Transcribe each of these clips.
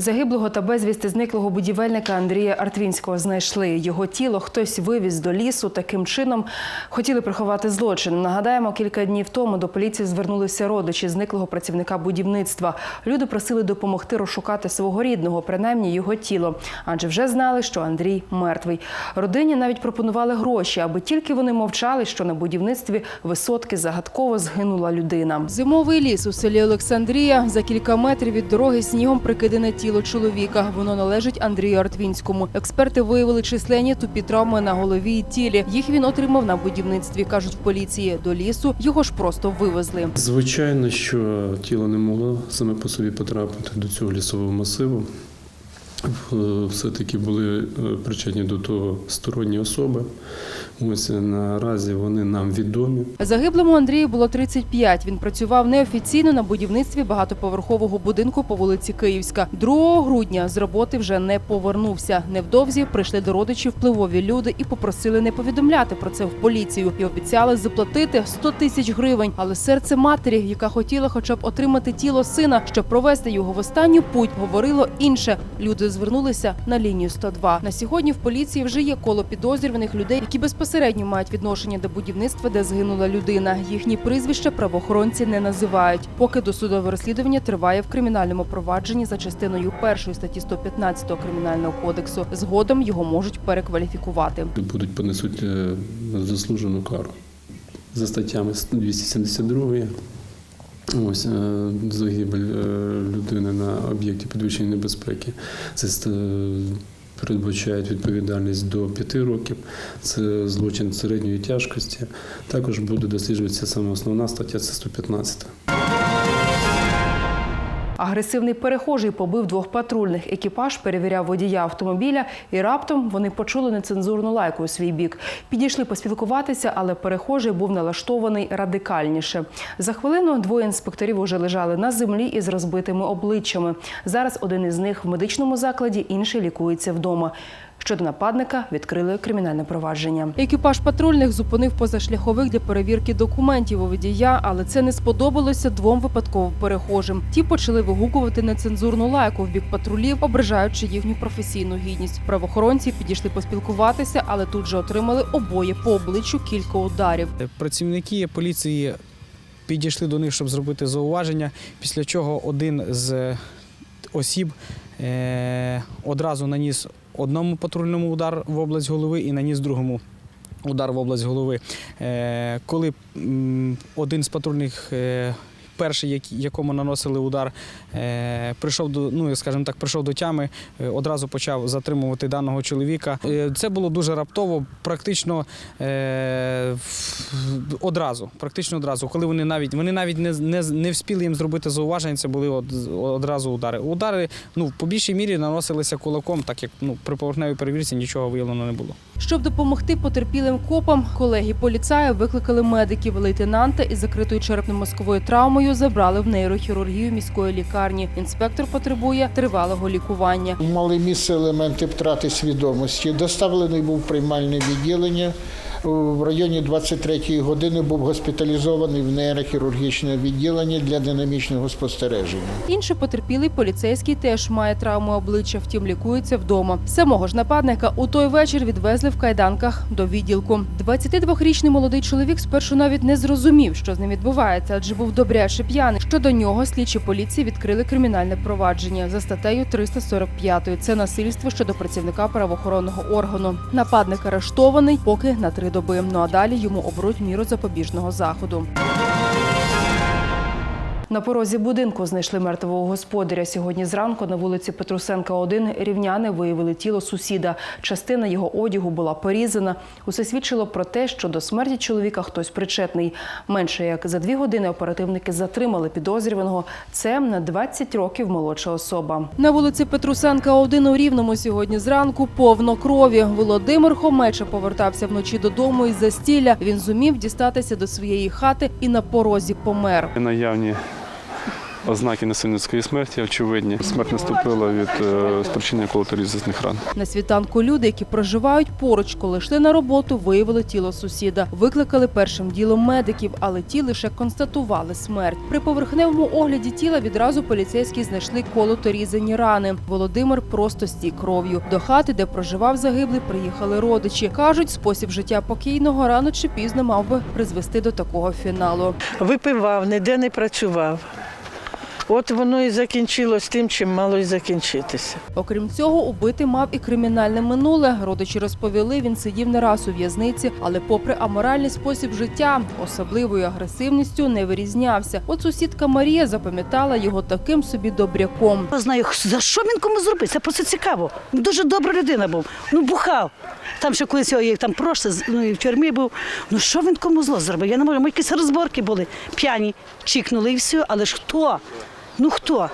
Загиблого та безвісти зниклого будівельника Андрія Артвінського знайшли. Його тіло хтось вивіз до лісу. Таким чином хотіли приховати злочин. Нагадаємо, кілька днів тому до поліції звернулися родичі зниклого працівника будівництва. Люди просили допомогти розшукати свого рідного, принаймні його тіло, адже вже знали, що Андрій мертвий. Родині навіть пропонували гроші, аби тільки вони мовчали, що на будівництві висотки загадково згинула людина. Зимовий ліс у селі Олександрія за кілька метрів від дороги снігом прикидене тіло чоловіка. Воно належить Андрію Артвінському. Експерти виявили численні тупі травми на голові і тілі. Їх він отримав на будівництві, кажуть в поліції. До лісу його ж просто вивезли. Звичайно, що тіло не могло саме по собі потрапити до цього лісового масиву. Е, Все-таки були е, причетні до того сторонні особи. Ось е, наразі вони нам відомі. Загиблому Андрію було 35. Він працював неофіційно на будівництві багатоповерхового будинку по вулиці Київська. 2 грудня з роботи вже не повернувся. Невдовзі прийшли до родичів впливові люди і попросили не повідомляти про це в поліцію. І обіцяли заплатити 100 тисяч гривень. Але серце матері, яка хотіла хоча б отримати тіло сина, щоб провести його в останню путь, говорило інше. Люди звернулися на лінію 102. На сьогодні в поліції вже є коло підозрюваних людей, які безпосередньо мають відношення до будівництва, де згинула людина. Їхні прізвища правоохоронці не називають. Поки досудове розслідування триває в кримінальному провадженні за частиною першої статті 115 кримінального кодексу. Згодом його можуть перекваліфікувати. Будуть понесуть е, заслужену кару за статтями 272. Ось е, загибель е, людини на об'єкті підвищення небезпеки. Це передбачають відповідальність до 5 років. Це злочин середньої тяжкості. Також буде досліджуватися саме основна стаття, це 115. Агресивний перехожий побив двох патрульних. Екіпаж перевіряв водія автомобіля, і раптом вони почули нецензурну лайку у свій бік. Підійшли поспілкуватися, але перехожий був налаштований радикальніше. За хвилину двоє інспекторів уже лежали на землі із розбитими обличчями. Зараз один із них в медичному закладі, інший лікується вдома. Щодо нападника відкрили кримінальне провадження. Екіпаж патрульних зупинив позашляхових для перевірки документів у водія, але це не сподобалося двом випадковим перехожим. Ті почали вигукувати нецензурну лайку в бік патрулів, ображаючи їхню професійну гідність. Правоохоронці підійшли поспілкуватися, але тут же отримали обоє по обличчю кілька ударів. Працівники поліції підійшли до них, щоб зробити зауваження, після чого один з осіб е, одразу наніс одному патрульному удар в область голови і наніс другому удар в область голови. Е, коли один з патрульних. Перший, як- якому наносили удар, е, прийшов до ну скажімо так, прийшов до тями, е, одразу почав затримувати даного чоловіка. Е, Це було дуже раптово, практично одразу. Практично одразу. Коли вони навіть вони навіть не, не, не вспіли їм зробити зауваження, це були од, одразу удари. Удари ну по більшій мірі наносилися кулаком, так як ну при поверхневій перевірці нічого виявлено не було. Щоб допомогти потерпілим копам, колеги поліцаї викликали медиків. Лейтенанта із закритою черепно-мозковою травмою забрали в нейрохірургію міської лікарні. Інспектор потребує тривалого лікування. Мали місце елементи втрати свідомості. Доставлений був приймальне відділення. В районі 23-ї години був госпіталізований в нейрохірургічне відділення для динамічного спостереження. Інший потерпілий поліцейський теж має травму обличчя, втім лікується вдома. Самого ж нападника у той вечір відвезли в кайданках до відділку. 22-річний молодий чоловік спершу навіть не зрозумів, що з ним відбувається, адже був добряче п'яний. Щодо нього слідчі поліції відкрили кримінальне провадження за статтею 345. Це насильство щодо працівника правоохоронного органу. Нападник арештований поки на три доби. Ну а далі йому оберуть міру запобіжного заходу. На порозі будинку знайшли мертвого господаря. Сьогодні зранку на вулиці Петрусенка 1 рівняни виявили тіло сусіда. Частина його одягу була порізана. Усе свідчило про те, що до смерті чоловіка хтось причетний. Менше як за дві години оперативники затримали підозрюваного. Це на 20 років молодша особа. На вулиці Петрусенка 1 у Рівному сьогодні зранку повно крові. Володимир Хомеча повертався вночі додому із застілля. Він зумів дістатися до своєї хати і на порозі помер. Наявні ознаки насильницької смерті очевидні. Смерть наступила від е, спричинення колоторізисних ран. На світанку люди, які проживають поруч, коли йшли на роботу, виявили тіло сусіда. Викликали першим ділом медиків, але ті лише констатували смерть. При поверхневому огляді тіла відразу поліцейські знайшли колото різані рани. Володимир просто стік кров'ю. До хати, де проживав загиблий, приїхали родичі. кажуть, спосіб життя покійного рано чи пізно мав би призвести до такого фіналу. Випивав, ніде не працював. От воно і закінчилось тим, чим мало й закінчитися. Окрім цього, убитий мав і кримінальне минуле. Родичі розповіли, він сидів не раз у в'язниці, але, попри аморальний спосіб життя, особливою агресивністю не вирізнявся. От сусідка Марія запам'ятала його таким собі добряком. Я знаю, за що він кому зробив. Це просто цікаво. Він дуже добра людина був. Ну, бухав. Там ще колись його, там прошле, ну і в тюрмі був. Ну що він кому зло зробив? Я не можу. Ми якісь розборки були, п'яні, чікнули і все. Але ж хто? Ну хто?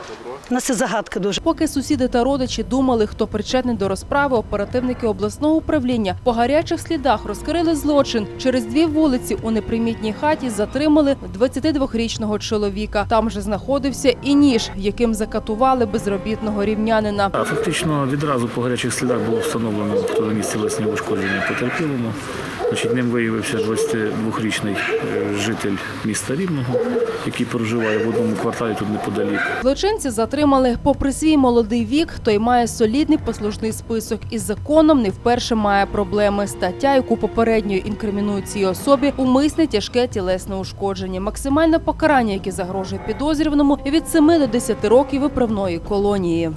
У нас це загадка дуже. Поки сусіди та родичі думали, хто причетний до розправи, оперативники обласного управління по гарячих слідах розкрили злочин. Через дві вулиці у непримітній хаті затримали 22-річного чоловіка. Там же знаходився і ніж, яким закатували безробітного рівнянина. Фактично відразу по гарячих слідах було встановлено хто на місці власні ушкодження потерпілому. Значить, ним виявився 22-річний е, житель міста Рівного, який проживає в одному кварталі тут неподалік. Злочинці затримали попри свій молодий вік. Той має солідний послужний список із законом не вперше має проблеми. Стаття, яку попередньо інкримінують цій особі, умисне тяжке тілесне ушкодження. Максимальне покарання, яке загрожує підозрюваному, від 7 до 10 років виправної колонії.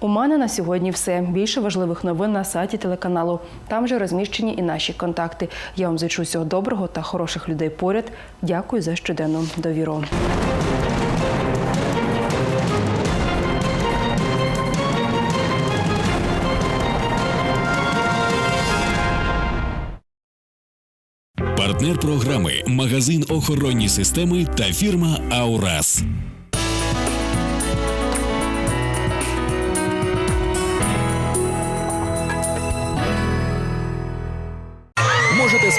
У мене на сьогодні все. Більше важливих новин на сайті телеканалу. Там же розміщені і наші контакти. Я вам зичу всього доброго та хороших людей поряд. Дякую за щоденну довіру. Партнер програми магазин охоронні системи та фірма Аурас.